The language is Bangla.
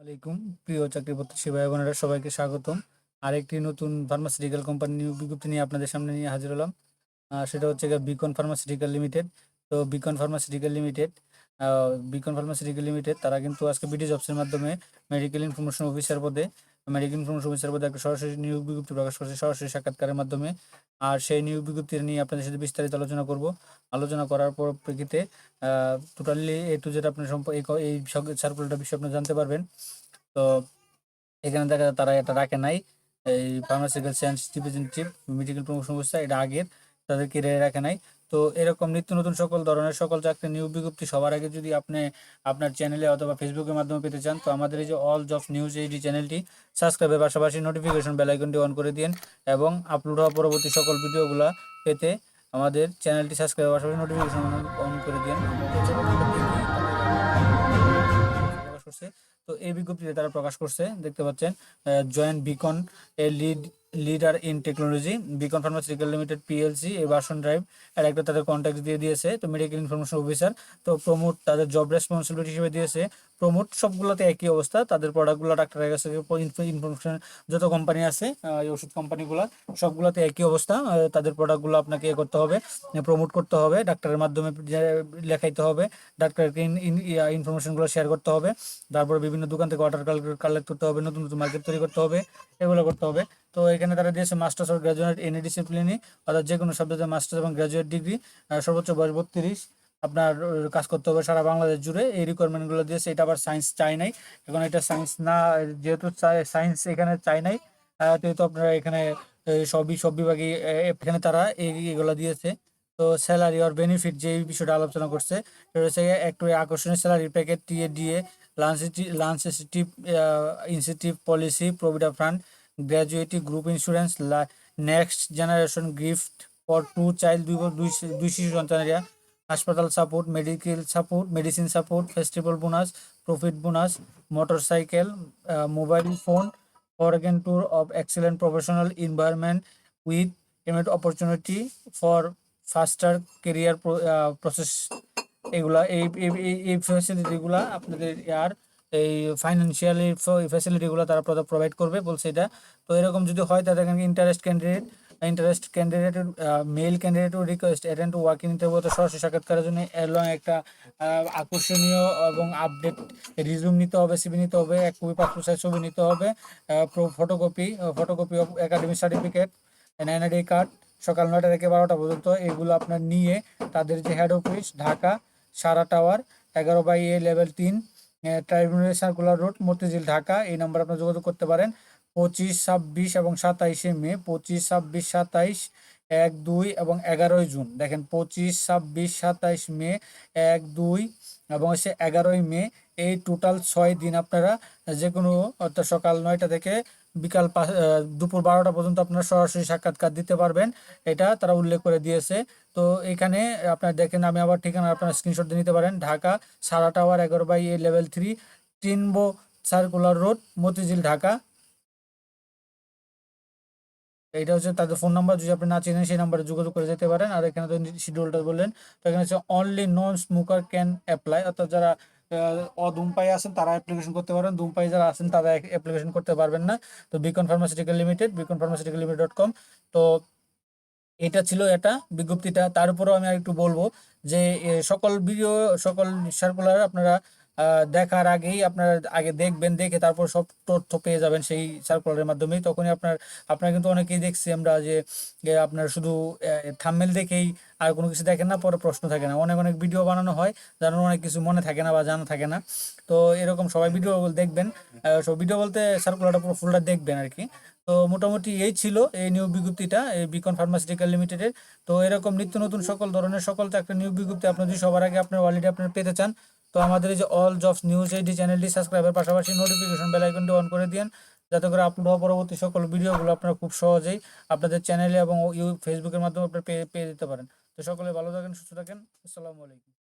আলাইকুম। প্রিয় চাকরি প্রত্যাশী বোনেরা, সবাইকে স্বাগতম। আরেকটি নতুন ফার্মাসিউটিক্যাল কোম্পানি নিয়োগ বিজ্ঞপ্তি নিয়ে আপনাদের সামনে নিয়ে হাজির হলাম। সেটা হচ্ছে বিকন ফার্মাসিউটিক্যাল লিমিটেড তো Beacon pharmaceutical limited Beacon pharmaceutical limited তারা কিন্তু আজকে বিডি জবসের মাধ্যমে মেডিকেল ইনফরমেশন অফিসার পদে মেডিকেল ইনফরমেশন অফিসার পদে একটা সরাসরি নিয়োগ বিজ্ঞপ্তি প্রকাশ করছে, সরাসরি সাক্ষাৎকারের মাধ্যমে। আর সেই নিয়োগ বিজ্ঞপ্তি নিয়ে আপনাদের সাথে বিস্তারিত আলোচনা করব। আলোচনা করার পর প্রেক্ষিতে টোটালি এ টু জেড আপনার সম্প এই সার্কুলারটা বিষয়ে আপনি জানতে পারবেন। তো এখানে দেখা যায় তারা এটা রাখে নাই। এই pharmaceutical science representative medical promotion অবস্থা এটা আগের। তাদের কেরিয়ারে রাখে নাই। তো এরকম নিত্য নতুন সকল ধরনের সকল চাকরি নিয়োগ বিজ্ঞপ্তি সবার আগে যদি আপনি আপনার চ্যানেলে অথবা ফেসবুকের মাধ্যমে পেতে চান, তো আমাদের এই যে অল জব নিউজ এইডি চ্যানেলটি সাবস্ক্রাইবের পাশাপাশি নোটিফিকেশন বেল আইকনটি অন করে দিন এবং আপলোড হওয়া পরবর্তী সকল ভিডিওগুলো পেতে আমাদের চ্যানেলটি সাবস্ক্রাইবের পাশাপাশি নোটিফিকেশন অন করে দিন। তো এই বিজ্ঞপ্তিতে তারা প্রকাশ করছে, দেখতে পাচ্ছেন joint Beacon a lead leader in technology, Beacon pharmaceutical limited PLC, এই ভার্সন ড্রাইভ আর একটা তাদের কন্ট্যাক্ট দিয়ে দিয়েছে, তো মেডিকেল ইনফরমেশন অফিসার তো প্রমোট তাদের জব রেসপন্সিবিলিটি হিসেবে দিয়েছে প্রমোট সবগুলোতে একই অবস্থা, তাদের প্রোডাক্টগুলো ডাক্তারের কাছে ইনফরমেশন যত কোম্পানি আছে ওষুধ কোম্পানিগুলো সবগুলোতে একই অবস্থা তাদের প্রোডাক্টগুলো আপনাকে ইয়ে করতে হবে প্রমোট করতে হবে ডাক্তারের মাধ্যমে লেখাইতে হবে ডাক্তারকে ইনফরমেশনগুলো শেয়ার করতে হবে, তারপরে বিভিন্ন দোকান থেকে অর্ডার কালেক্ট করতে হবে, নতুন নতুন মার্কেট তৈরি করতে হবে, এগুলো করতে হবে তো এখানে তারা দিয়েছে মাস্টার্স অর গ্রাজুয়েট এনি ডিসিপ্লিনে অর্থাৎ যে কোনো সাবজেক্টে মাস্টার্স এবং গ্রাজুয়েট ডিগ্রি সর্বোচ্চ বয়স বত্রিশ, আপনার কাজ করতে হবে সারা বাংলাদেশ জুড়ে। এই রিকোয়ারমেন্টগুলো দিয়েছে, এটা আবার সায়েন্স চাই নাই। এখন এটা সায়েন্স না, যেহেতু সায়েন্স এখানে চাই নাই যেহেতু আপনারা এখানে সবই, সব বিভাগেই এখানে তারা এগুলো দিয়েছে। তো স্যালারি আর বেনিফিট যে বিষয়টা আলোচনা করছে হচ্ছে একটু আকর্ষণীয় স্যালারি প্যাকেট দিয়ে দিয়ে lunch lunch incentive policy provident fund gratuity group insurance next generation gift for two child, দুই দুই শিশু সন্তানেরা হাসপাতাল support, medical support, medicine support, festival bonus, profit bonus, motorcycle mobile phone foreign tour of excellent professional environment with payment opportunity for faster career process. এগুলা, এই, এই- এই- এই ফ্যাসিলিটিগুলা আপনাদের আর এই ফাইন্যান্সিয়ালি ফ্যাসিলিটিগুলো তারা প্রোভাইড করবে, বলছে এটা। তো এরকম যদি হয়, তাদের interest candidate interest candidate male candidate request attend to working interview সরাসরি সাক্ষাৎকারের জন্য এবং একটা আকর্ষণীয় এবং আপডেট রিজুম নিতে হবে সিবি নিতে হবে, এক কপি পাসপোর্ট সাইজ ছবি নিতে হবে photocopy photocopy of academic certificate NID card সকাল নয়টা থেকে বারোটা পর্যন্ত, এগুলো আপনার নিয়ে তাদের যে head office Dhaka, Sara tower এগারো বাই এ লেভেল তিন tribunal circular road Motijheel, Dhaka. এই নাম্বার আপনার যোগাযোগ করতে পারেন পঁচিশ, ছাব্বিশ এবং সাতাইশে মে। পঁচিশ, ছাব্বিশ, সাতাইশ, এক, দুই এবং এগারোই জুন। দেখেন, পঁচিশ, ছাব্বিশ, সাতাইশ মে, এক, দুই এবং হচ্ছে এগারোই মে। এই টোটাল ছয় দিন আপনারা যে কোনো অর্থাৎ সকাল নয়টা থেকে বিকাল দুপুর বারোটা পর্যন্ত আপনারা সরাসরি সাক্ষাৎকার দিতে পারবেন। এটা তারা উল্লেখ করে দিয়েছে। তো এখানে আপনার দেখেন, আমি আবার ঠিকানা আপনার স্ক্রিনশট দিয়ে নিতে পারেন। ঢাকা, সারা টাওয়ার এগারো বাই এ লেভেল থ্রি টিনবো সার্কুলার রোড মতিঝিল, ঢাকা। এইটা হচ্ছে তাদের ফোন নাম্বার যদি আপনি না চেনেন, সেই নাম্বারে যোগাযোগ করে যেতে পারেন। আর এখানে তো শিডিউলটা বললেন, তো এখানে হচ্ছে only non smoker can apply অর্থাৎ যারা অধূমপাই আছেন, তারা অ্যাপ্লিকেশন করতে পারেন। ধূমপাই যারা আছেন, তারা অ্যাপ্লিকেশন করতে পারবেন না। তো Beacon pharmaceutical limited Beacon pharmaceutical limited dot com তো এটা ছিল এটা বিজ্ঞপ্তিটা। তারপরেও আমি একটু বলব যে সকল ভিডিও সকল সার্কুলার আপনারা দেখার আগেই আপনার আগে দেখবেন, দেখে তারপর সব তথ্য পেয়ে যাবেন সেই সার্কুলারের মাধ্যমেই। তখনই আপনার আপনার কিন্তু অনেকেই দেখছি আমরা যে আপনার শুধু থাম্বনেল দেখেই আর কোনো কিছু দেখেন না, পরে প্রশ্ন থাকে না। অনেক অনেক ভিডিও বানানো হয় যার অনেক কিছু মনে থাকে না বা জানা থাকে না। তো এরকম সবাই ভিডিও দেখবেন। সব ভিডিও বলতে সার্কুলারটা পুরো ফুলটা দেখবেন আর কি। তো মোটামুটি এই ছিল এই নিয়োগ বিজ্ঞপ্তিটা, এই বিকন ফার্মাসিউটিক্যাল লিমিটেডের তো এরকম নিত্য নতুন সকল ধরনের, সকল চাকরি নিয়োগ বিজ্ঞপ্তি আপনি যদি সবার আগে আপনার অলরেডি আপনার পেতে চান তো আমাদের এই যে অল জবস নিউজ এইডি চ্যানেলটি সাবস্ক্রাইবের পাশাপাশি নোটিফিকেশন বেল আইকনটি অন করে দিন যাতে করে আপলোড হওয়া পরবর্তী সকল ভিডিওগুলো আপনারা খুব সহজেই আপনাদের চ্যানেলে এবং ইউ ফেসবুকের মাধ্যমে আপনারা পেয়ে পেয়ে দিতে পারেন। তো সকলে ভালো থাকেন, সুস্থ থাকেন, আসসালামু আলাইকুম।